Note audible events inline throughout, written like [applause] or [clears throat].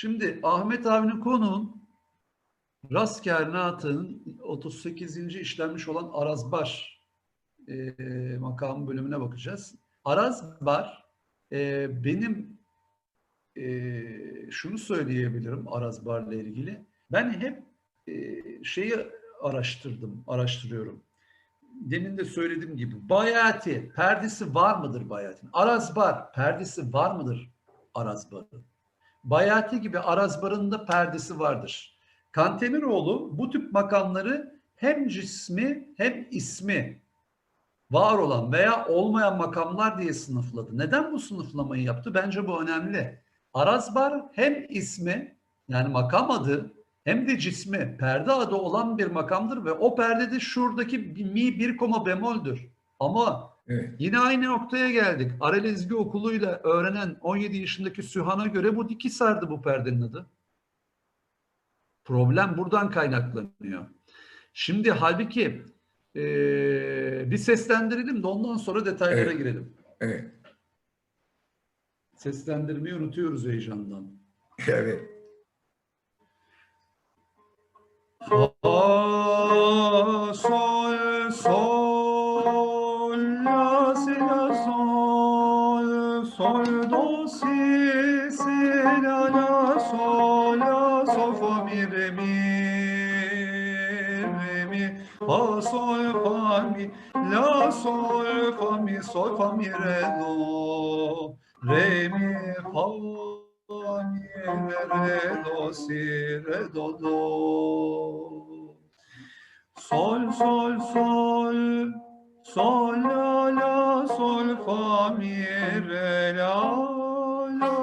Şimdi Ahmet abinin konuğun Rast Kernat'ın 38. işlenmiş olan Arazbar e, makamı bölümüne bakacağız. Arazbar e, benim e, şunu söyleyebilirim Arazbar'la ilgili. Ben hep e, şeyi araştırdım, araştırıyorum. Demin de söylediğim gibi Bayati perdesi var mıdır Bayati'nin? Arazbar perdesi var mıdır Arazbar'ın? Bayati gibi Arazbar'ın da perdesi vardır. Kantemiroğlu bu tip makamları hem cismi hem ismi var olan veya olmayan makamlar diye sınıfladı. Neden bu sınıflamayı yaptı? Bence bu önemli. Arazbar hem ismi yani makam adı hem de cismi perde adı olan bir makamdır ve o perdede şuradaki mi bir koma bemoldür. Ama Evet. Yine aynı noktaya geldik. Arel Ezgi Okulu'yla öğrenen 17 yaşındaki Sühan'a göre bu Dikisar'dı bu perdenin adı. Problem buradan kaynaklanıyor. Şimdi halbuki eee, bir seslendirelim de ondan sonra detaylara Evet. girelim. Evet. Seslendirmeyi unutuyoruz heyecandan. [laughs] Evet. Fa, sol, fa, mi, la, sol, fa, mi, sol, fa, mi, re, do, re, mi, fa, mi, re, do, si, re, do, do. Sol, sol, sol, sol, la, la, sol, fa, mi, re, la, la,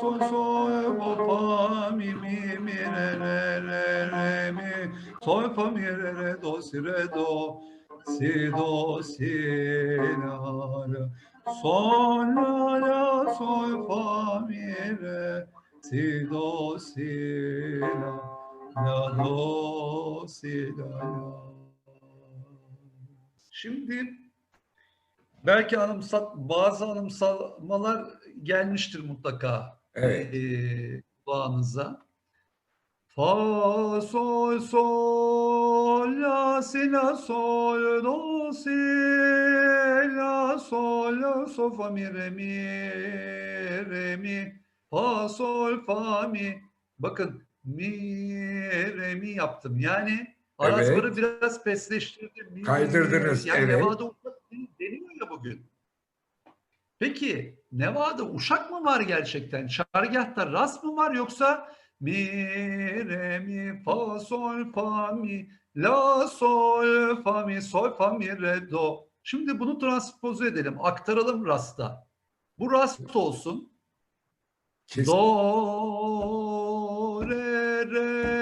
sol, sol, fa, mi, mi, mi, re, re, re, re, mi, sol, fa, mi, re, re, do, si, re, do, si, do, si, la, la, sol, la, la, sol, fa, mi, re, si, do, si, la, La do si la la. Şimdi belki anımsat bazı anımsamalar gelmiştir mutlaka Evet. eee kulağınıza. Fa sol sol la si la sol do si la sol la sol fa mi re mi re mi fa sol fa mi bakın mi re mi yaptım yani Arazbar'ı Evet. biraz pesleştirdim. Mi, Kaydırdınız, Yani evet. Nevada Uşak deniyor ya bugün. Peki Nevada Uşak mı var gerçekten? Çargahta ras mı var yoksa mi re mi fa sol fa mi la sol fa mi sol fa mi re do. Şimdi bunu transpoze edelim. Aktaralım rasta. Bu rast olsun. Kesin. Do re re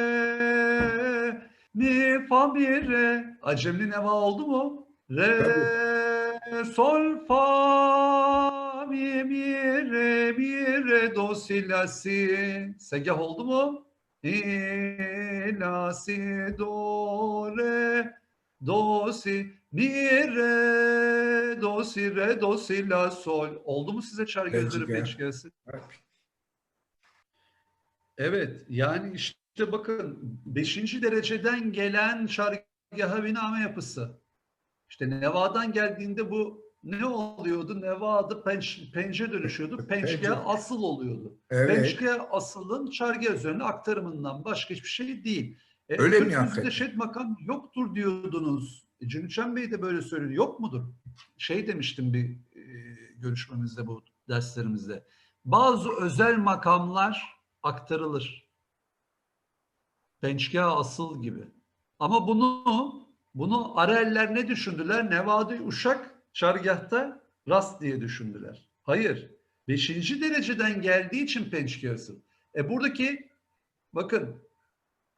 mi fa mi re. Acemli neva oldu mu? Re sol fa re do si la si. Segah oldu mu? Mi la si do re do si mi re do si re do si la sol. Oldu mu size çar gözleri peç gelsin? Evet. Yani işte bakın 5. dereceden gelen çargâh biname yapısı. İşte Neva'dan geldiğinde bu ne oluyordu? Neva adı penç, pence dönüşüyordu. Pençgah asıl oluyordu. Evet. Pençgah asılın çargâh üzerine aktarımından başka hiçbir şey değil. E, Öyle mi hakikaten? şed makam yoktur diyordunuz. E, Cüneyt Bey de böyle söylüyor. Yok mudur? Şey demiştim bir e, görüşmemizde bu derslerimizde. Bazı özel makamlar aktarılır. Pençgah asıl gibi. Ama bunu bunu Areller ne düşündüler? Nevada Uşak çargahta rast diye düşündüler. Hayır. Beşinci dereceden geldiği için asıl. E buradaki bakın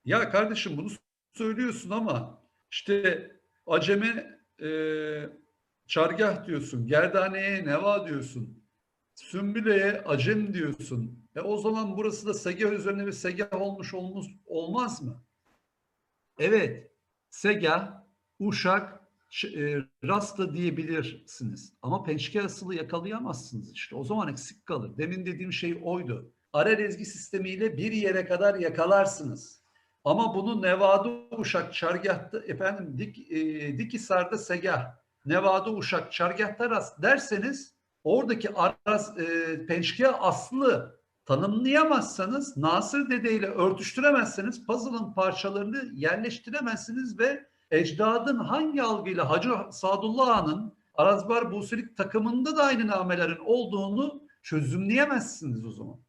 ya kardeşim bunu söylüyorsun ama işte aceme e, çargah diyorsun, gerdaneye neva diyorsun, sümbüleye acem diyorsun. E o zaman burası da segah üzerine bir segah olmuş olmaz, olmaz mı? Evet, segah, uşak, rasta diyebilirsiniz. Ama pençke asılı yakalayamazsınız işte. O zaman eksik kalır. Demin dediğim şey oydu. Arel ezgi sistemiyle bir yere kadar yakalarsınız. Ama bunu Nevada Uşak Çargah'ta efendim Dik, e, Dikhisar'da Segah, Nevada Uşak Çargah'ta rast derseniz oradaki araz, e, pençkiye aslı tanımlayamazsanız Nasır Dede ile örtüştüremezseniz puzzle'ın parçalarını yerleştiremezsiniz ve ecdadın hangi algıyla Hacı Sadullah Ağa'nın Arazbar Buselik takımında da aynı namelerin olduğunu çözümleyemezsiniz o zaman.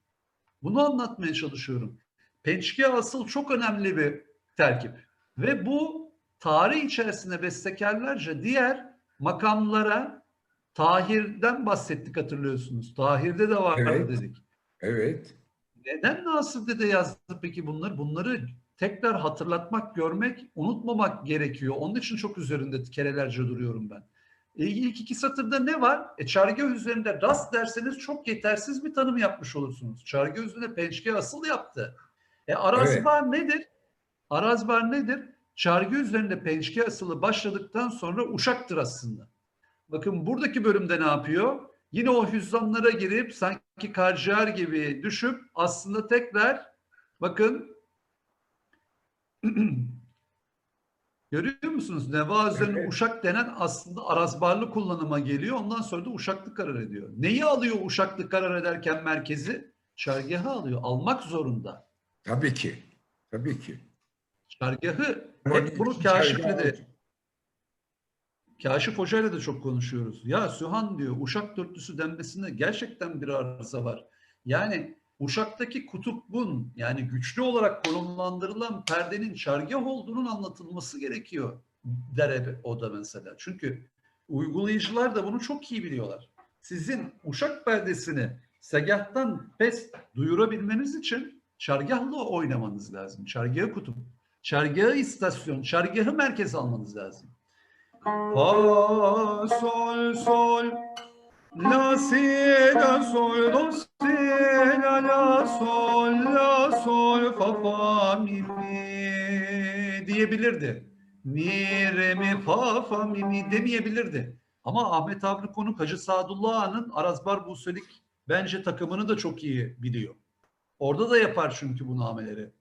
Bunu anlatmaya çalışıyorum. Pençke asıl çok önemli bir terkip. Ve bu tarih içerisinde bestekarlarca diğer makamlara Tahir'den bahsettik hatırlıyorsunuz. Tahir'de de vardı Evet. dedik. Evet. Neden Nasır Dede yazdı peki bunları? Bunları tekrar hatırlatmak, görmek, unutmamak gerekiyor. Onun için çok üzerinde kerelerce duruyorum ben. E, ilk iki satırda ne var? E, çargah üzerinde rast derseniz çok yetersiz bir tanım yapmış olursunuz. Çargah üzerinde pençke asıl yaptı. E, arazbar nedir? Arazbar nedir? Çargı üzerinde pençke asılı başladıktan sonra uşaktır aslında. Bakın buradaki bölümde ne yapıyor? Yine o hüzzamlara girip sanki karciğer gibi düşüp aslında tekrar bakın [clears throat] görüyor musunuz? Neva üzerine Evet. uşak denen aslında arazbarlı kullanıma geliyor. Ondan sonra da uşaklı karar ediyor. Neyi alıyor uşaklı karar ederken merkezi? Çargahı alıyor. Almak zorunda. Tabii ki. Tabii ki. Çargahı hep bunu Kaşif'le de. Kaşif Hoca ile de çok konuşuyoruz. Ya Sühan diyor Uşak dörtlüsü denmesinde gerçekten bir arıza var. Yani Uşak'taki kutupbun yani güçlü olarak konumlandırılan perdenin çargah olduğunun anlatılması gerekiyor der o da mesela. Çünkü uygulayıcılar da bunu çok iyi biliyorlar. Sizin Uşak perdesini segahtan pes duyurabilmeniz için çargahla oynamanız lazım. Çargahı kutup, çargahı istasyon, çargahı merkez almanız lazım. Fa sol sol la si la sol do si la la sol la sol fa fa mi mi diyebilirdi. Mi re mi fa fa mi mi demeyebilirdi. Ama Ahmet Avni Konuk Hacı Sadullah Ağa'nın Arazbar Buselik bence takımını da çok iyi biliyor. Orada da yapar çünkü bu nameleri.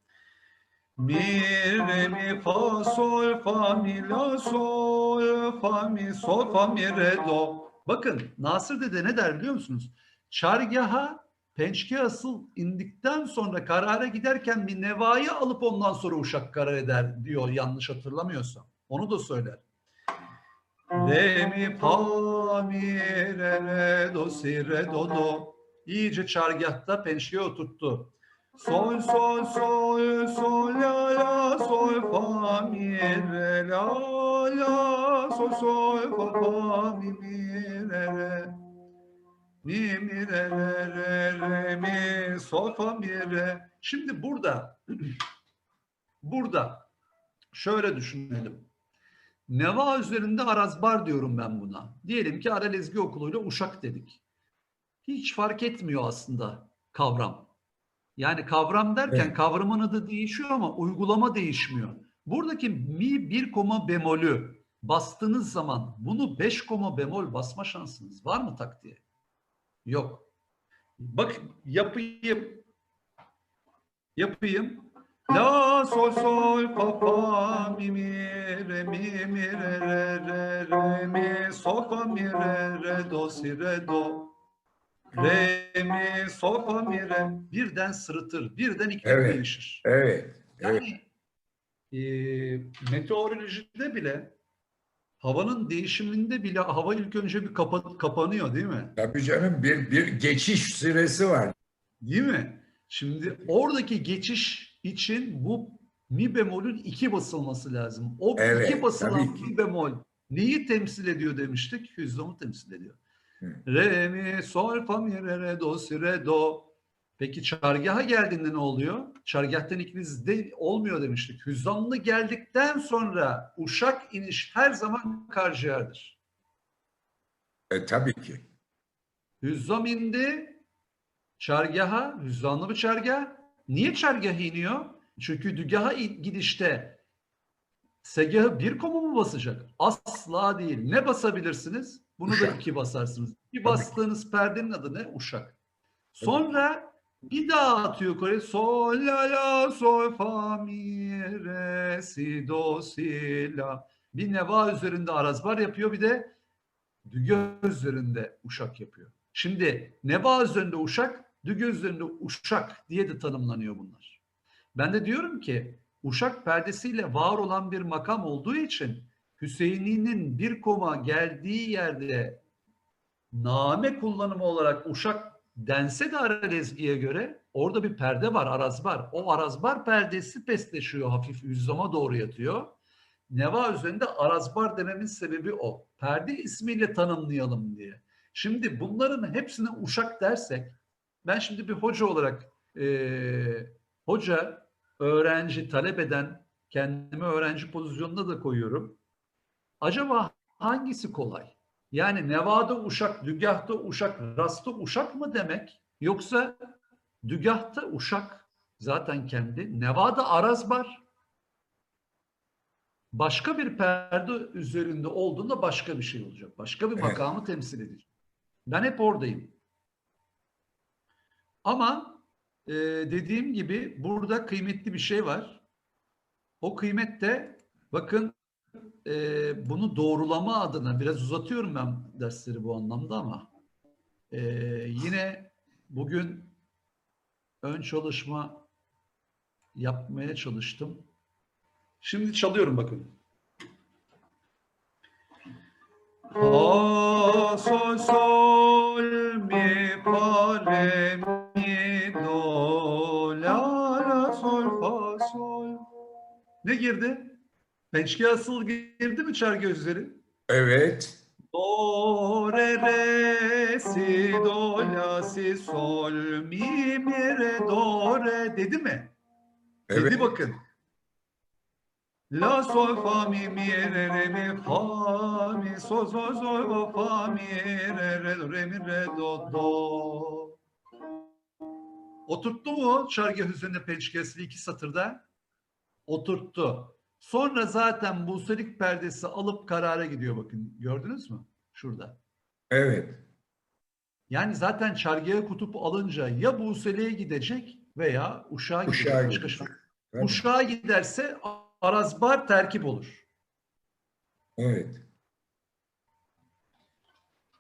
Mi, re, mi, fa, sol, fa, mi, la, sol, fa, mi, sol, fa, mi, re, do. Bakın Nasır Dede ne der biliyor musunuz? Çargaha pençke asıl indikten sonra karara giderken bir nevayı alıp ondan sonra uşak karar eder diyor yanlış hatırlamıyorsam. Onu da söyler. Re mi fa mi re re do. İyice çargahta pençeye oturttu. Sol sol sol sol la la sol fa mi re la la sol sol fa fa mi mi re re mi mi re re re re mi sol fa mi re. Şimdi burada [clears throat] burada şöyle düşünelim. Neva üzerinde arazbar diyorum ben buna. Diyelim ki Arel Ezgi Okulu'yla Uşak dedik. Hiç fark etmiyor aslında kavram. Yani kavram derken Evet. kavramın adı değişiyor ama uygulama değişmiyor. Buradaki mi bir koma bemolü bastığınız zaman bunu 5 koma bemol basma şansınız var mı tak diye? Yok. Bak yapayım. Yapayım. La sol sol fa fa mi mi re mi mi re re re re mi sol fa mi re re do si re do re mi sol fa mi re birden sırıtır birden iklim Evet. değişir. Evet. Evet. Yani e, meteorolojide bile havanın değişiminde bile hava ilk önce bir kapa- kapanıyor değil mi? Tabii canım bir bir geçiş süresi var. Değil mi? Şimdi oradaki geçiş için bu mi bemolün iki basılması lazım. O Evet, iki basılan mi bemol neyi temsil ediyor demiştik? Hüzzamı temsil ediyor. Re, mi, sol, fa, mi, re, re, do, si, re, do. Peki çargaha geldiğinde ne oluyor? Çargahtan ikiniz de olmuyor demiştik. Hüzzamlı geldikten sonra uşak iniş her zaman karciğerdir. E, tabii ki. Hüzzam indi. Çargaha, hüzzamlı bir çargah. Niye çargah iniyor? Çünkü dügaha gidişte segahı bir koma mı basacak? Asla değil. Ne basabilirsiniz? Bunu da Uşak. iki basarsınız. Bir bastığınız perdenin adı ne? Uşak. Sonra Bir daha atıyor yukarı. Sol la la sol fa mi re si do si la. Bir neva üzerinde arazbar yapıyor bir de dügö üzerinde uşak yapıyor. Şimdi neva üzerinde uşak, dügö üzerinde uşak diye de tanımlanıyor bunlar. Ben de diyorum ki uşak perdesiyle var olan bir makam olduğu için Hüseyin'in bir koma geldiği yerde name kullanımı olarak uşak dense de Aralezgi'ye göre orada bir perde var, arazbar. O arazbar perdesi pesleşiyor hafif yüzlama doğru yatıyor. Neva üzerinde arazbar dememin sebebi o. Perde ismiyle tanımlayalım diye. Şimdi bunların hepsine uşak dersek, ben şimdi bir hoca olarak eee, hoca, öğrenci, talep eden, kendimi öğrenci pozisyonuna da koyuyorum. Acaba hangisi kolay? Yani nevada uşak, dügahta uşak, rasta uşak mı demek? Yoksa dügahta uşak zaten kendi, nevada arazbar. Başka bir perde üzerinde olduğunda başka bir şey olacak. Başka bir Evet. makamı temsil edecek. Ben hep oradayım. Ama e, dediğim gibi burada kıymetli bir şey var. O kıymet de bakın e, bunu doğrulama adına biraz uzatıyorum ben dersleri bu anlamda ama e, yine bugün ön çalışma yapmaya çalıştım. Şimdi çalıyorum bakın. Fa sol sol mi fa re mi do la la sol fa sol. Ne girdi? Pençke asıl girdi mi çargı üzeri? Evet. Do re re si do la si sol mi mi re do re dedi mi? Evet. Dedi bakın. La sol fa mi mi re re mi fa mi sol sol sol fa mi re re do re mi re do do. Oturttu mu çargı üzerinde pençkesli iki satırda? Oturttu. Sonra zaten Buselik perdesi alıp karara gidiyor bakın. Gördünüz mü? Şurada. Evet. Yani zaten çargıya kutup alınca ya Buselik'e gidecek veya. Uşağa Başka gidecek. şans- Tabii. Uşak'a giderse arazbar terkip olur. Evet.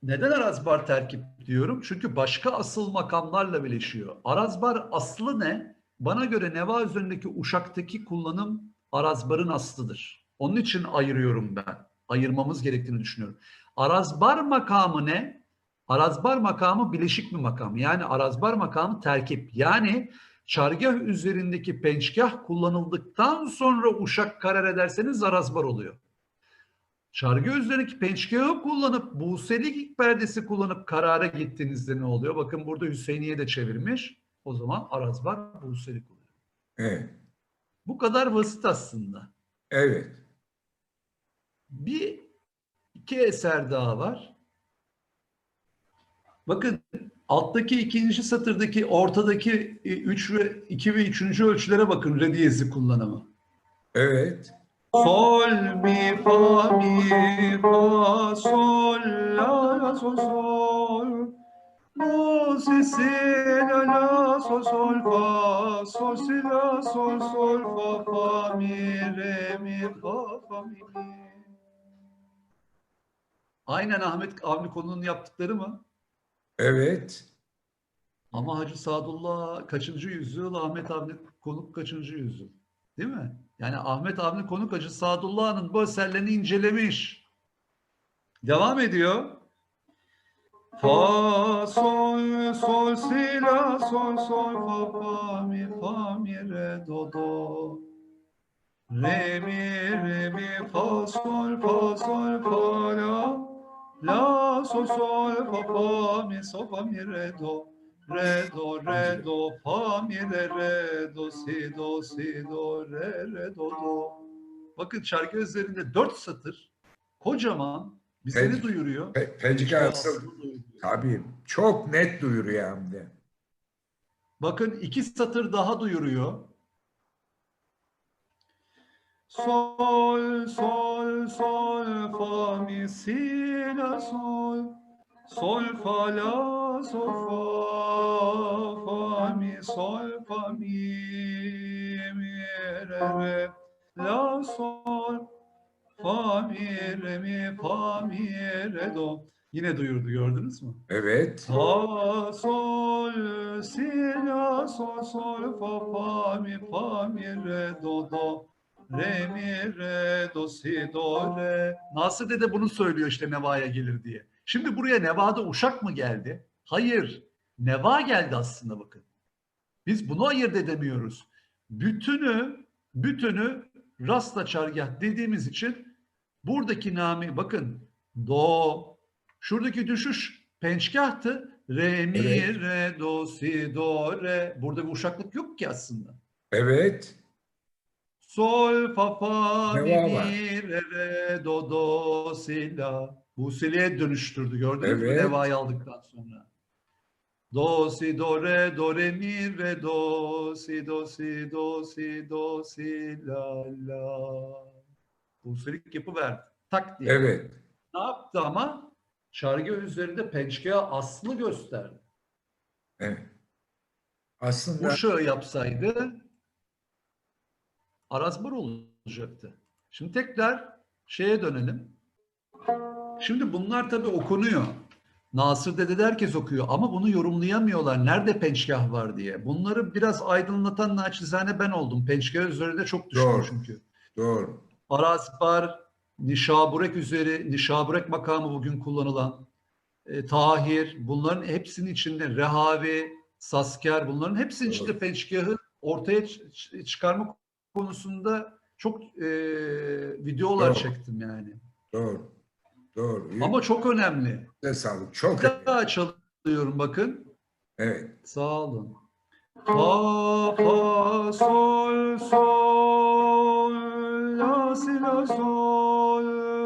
Neden arazbar terkip diyorum? Çünkü başka asıl makamlarla birleşiyor. Arazbar aslı ne? Bana göre neva üzerindeki uşaktaki kullanım arazbarın aslıdır. Onun için ayırıyorum ben. Ayırmamız gerektiğini düşünüyorum. Arazbar makamı ne? Arazbar makamı bileşik bir makam. Yani arazbar makamı terkip. Yani çargah üzerindeki pençkah kullanıldıktan sonra uşak karar ederseniz arazbar oluyor. Çargı üzerindeki pençkahı kullanıp Buselik perdesi kullanıp karara gittiğinizde ne oluyor? Bakın burada Hüseyin'iye de çevirmiş. O zaman arazbar Buselik oluyor. Evet. Bu kadar basit aslında. Evet. Bir iki eser daha var. Bakın alttaki ikinci satırdaki ortadaki e, üç ve iki ve üçüncü ölçülere bakın re diyezi kullanımı. Evet. Sol mi fa mi fa sol la la sol sol do si si la la sol sol fa sol si la sol sol fa fa mi re mi fa fa mi mi. Aynen Ahmet Avni konunun yaptıkları mı? Evet. Ama Hacı Sadullah kaçıncı yüzyıl, Ahmet Avni Konuk kaçıncı yüzyıl? Değil mi? Yani Ahmet Avni Konuk Hacı Sadullah'ın bu eserlerini incelemiş. Devam ediyor. Fa sol sol si la sol sol fa fa mi fa mi re do do. Re mi re mi fa sol fa sol fa la. La sol sol fa fa mi so fa mi re do. Re do re do fa mi re re do si do si do re re do do. Bakın şarkı üzerinde dört satır kocaman ne Evet. duyuruyor? Pe Pencike asıl tabii çok net duyuruyor hem de. Bakın iki satır daha duyuruyor. Sol, sol, sol, fa, mi, si, la, sol. sol fa la sol fa fa mi sol fa mi mi re re la sol fa mi re mi fa mi re do. Yine duyurdu gördünüz mü? Evet. Fa sol si la sol sol fa fa mi fa mi re do do re mi re do si do re. Nasır Dede bunu söylüyor işte Neva'ya gelir diye. Şimdi buraya Neva'da Uşak mı geldi? Hayır. Neva geldi aslında bakın. Biz bunu ayırt edemiyoruz. Bütünü bütünü rasta çargah dediğimiz için buradaki nami bakın do şuradaki düşüş pençkahtı. Re mi Evet. re do si do re. Burada bir uşaklık yok ki aslında. Evet. Sol fa fa mi mi re re do do si la. Bu siliye dönüştürdü gördünüz mü Evet. Neva'yı aldıktan sonra. Do si do re do re mi re do si do si do si do si la la. Bu silik yapıverdi. Tak diye. Evet. Ne yaptı ama? Çargı üzerinde pençkaya aslı gösterdi. Evet. Aslında Bu şöyle yapsaydı Arazbar olacaktı. Şimdi tekrar şeye dönelim. Şimdi bunlar tabii okunuyor. Nasır Dede de herkes okuyor ama bunu yorumlayamıyorlar. Nerede pençkah var diye. Bunları biraz aydınlatan naçizane ben oldum. Pençkah üzerinde çok düştüm Doğru. çünkü. doğru. Arazbar, Nişaburek üzeri, Nişaburek makamı bugün kullanılan, e, Tahir, bunların hepsinin içinde Rehavi, Sasker, bunların hepsinin içinde pençgahı ortaya çıkarma konusunda çok e, videolar Doğru. çektim yani. Doğru. Doğru. Ama çok önemli. Size sağlık. Çok Bir daha çalıyorum bakın. Evet. Sağ olun. Fa fa sol sol la si la sol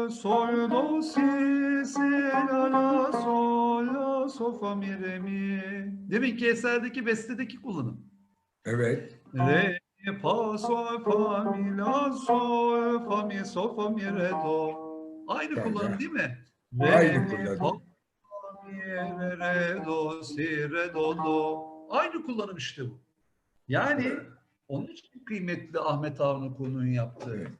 sol do si si la la sol la sol fa mi re mi. Deminki eserdeki bestedeki kullanım. Evet. Re fa sol fa mi la sol fa mi sol fa mi re do. Aynı Tamam. kullanım değil mi? Aynı mi, kullanım. fa, mi, re, re, do, si, re, do, do. Aynı kullanım işte bu. Yani onun için kıymetli Ahmet Avni konuyu yaptı. Evet.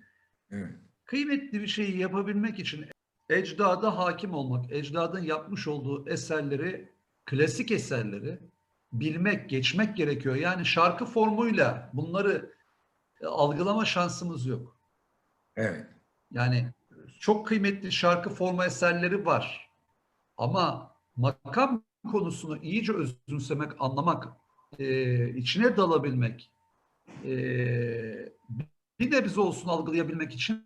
Evet. Kıymetli bir şeyi yapabilmek için ecdada hakim olmak, ecdadın yapmış olduğu eserleri, klasik eserleri bilmek, geçmek gerekiyor. Yani şarkı formuyla bunları e, algılama şansımız yok. Evet. Yani çok kıymetli şarkı forma eserleri var. Ama makam konusunu iyice özümsemek, anlamak, e, içine dalabilmek, e, bir nebze olsun algılayabilmek için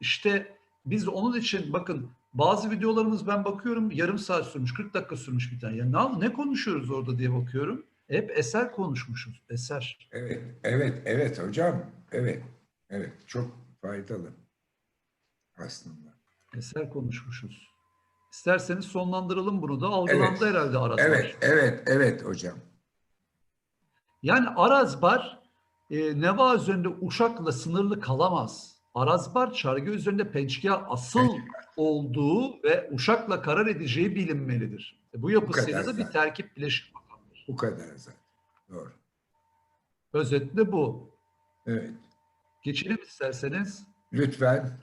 işte biz onun için bakın bazı videolarımız ben bakıyorum yarım saat sürmüş, 40 dakika sürmüş bir tane. Ya ne, ne konuşuyoruz orada diye bakıyorum. Hep eser konuşmuşuz, eser. Evet. Evet. Evet hocam. Evet. Evet. Çok faydalı. Aslında. Eser konuşmuşuz. İsterseniz sonlandıralım bunu da. Algılandı Evet. herhalde Arazbar. Evet. Evet. Evet hocam. Yani Arazbar e, Neva üzerinde Uşak'la sınırlı kalamaz. Arazbar çargı üzerinde pençkaya asıl olduğu ve Uşak'la karar edeceği bilinmelidir. E, bu yapısıyla da bir terkip bileşik makamdır. Bu kadar zaten. Doğru. Özetle bu. Evet. Geçelim isterseniz. Lütfen.